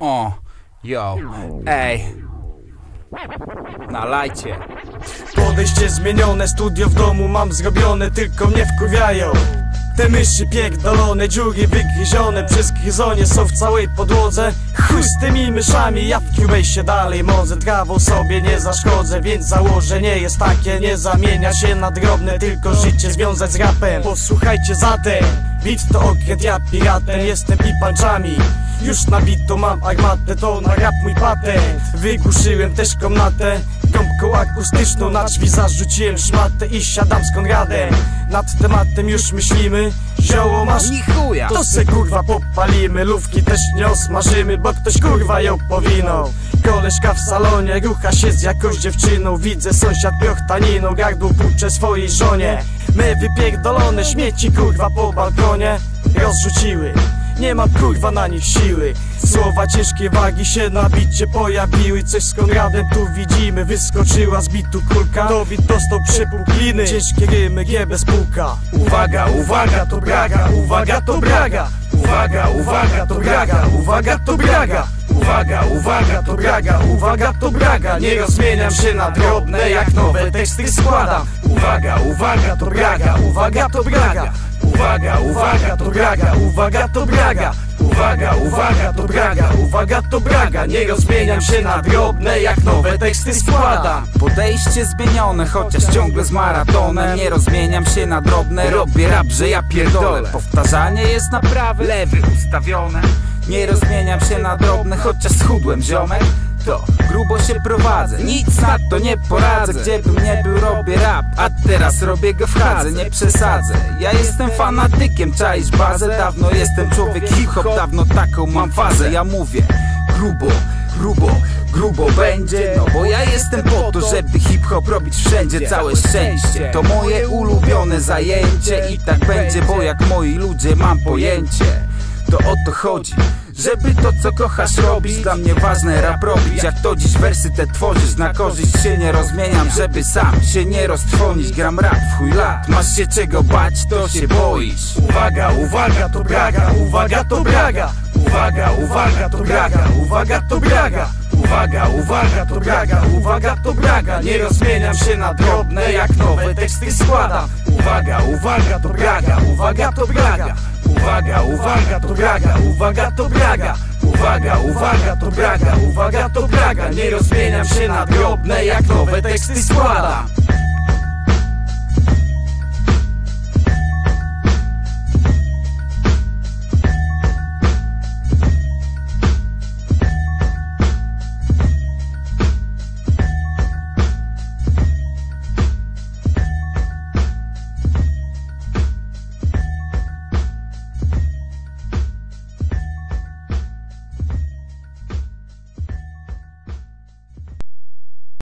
O, yo, ej. Nalajcie. Podejście zmienione, studio w domu mam zrobione, tylko mnie wkurwiają Te myszy pierdolone, dziury wygryzione przez gryzonie są w całej podłodze. Chuj z tymi myszami, ja w Cubase'ie dalej może Trawą sobie nie zaszkodzę, więc założenie jest takie Nie zamienia się na drobne, tylko życie związać z rapem. Posłuchajcie zatem, beat to okręt, ja piratem jestem i panczami już nabito mam armatę, to na rap mój patent. Wygłuszyłem też komnatę Gąbką akustyczną na drzwi zarzuciłem szmatę I siadam z Konradem Nad tematem już myślimy Zioło masz? To se kurwa popalimy Lówki też nie osmażymy Bo ktoś kurwa ją powinął. Koleżka w salonie rucha się z jakąś dziewczyną. Widzę sąsiad prochtaniną Gardło płucze swojej żonie. My wypierdolone śmieci kurwa po balkonie Rozrzuciły nie mam kurwa na nich siły. Słowa ciężkie wagi się na bicie pojawiły. Coś z Konradem tu widzimy. Wyskoczyła z bitu kulka. Dobit dostał przepukliny Ciężkie rymy, G bez puka Uwaga, uwaga, to braga. Uwaga, to braga. Uwaga, uwaga, to braga. Uwaga, to braga Uwaga, uwaga, to braga, uwaga, to braga. Nie rozmieniam się na drobne, jak nowe teksty składam. Uwaga, uwaga, to braga, uwaga, to braga. Uwaga, uwaga, to braga, uwaga, to braga. Uwaga, uwaga, to braga, uwaga, to braga. Nie rozmieniam się na drobne, jak nowe teksty składam. Podejście zmienione, chociaż ciągle z maratonem. Nie rozmieniam się na drobne, robię rap, że ja pierdolę. Powtarzanie jest na prawy, lewy ustawione Nie rozmieniam się na drobne, chociaż schudłem ziomek. To grubo się prowadzę Nic na to nie poradzę. Gdziebym nie był robię rap A teraz robię go w chadze. Nie przesadzę Ja jestem fanatykiem Czaisz bazę. Dawno jestem człowiek hip-hop Dawno taką mam fazę. Ja mówię grubo grubo, grubo będzie. No bo ja jestem po to, żeby hip-hop robić wszędzie Całe szczęście. To moje ulubione zajęcie I tak będzie, bo jak moi ludzie mam pojęcie To o to chodzi żeby to co kochasz robić Dla mnie ważne rap robić. Jak to dziś wersy te tworzysz Na korzyść się nie rozmieniam. Żeby sam się nie roztrwonić Gram rap w chuj lat. Masz się czego bać to się boisz. Uwaga, uwaga, to braga. Uwaga, to braga. Uwaga, uwaga, to braga. Uwaga, to braga. Uwaga, uwaga, to braga, uwaga, to braga. Nie rozmieniam się na drobne, jak nowe teksty składam. Uwaga, uwaga, to braga, uwaga, to braga Uwaga, uwaga, to braga, uwaga, to braga. Uwaga, uwaga, to braga, uwaga, to braga. Nie rozmieniam się na drobne, jak nowe teksty składam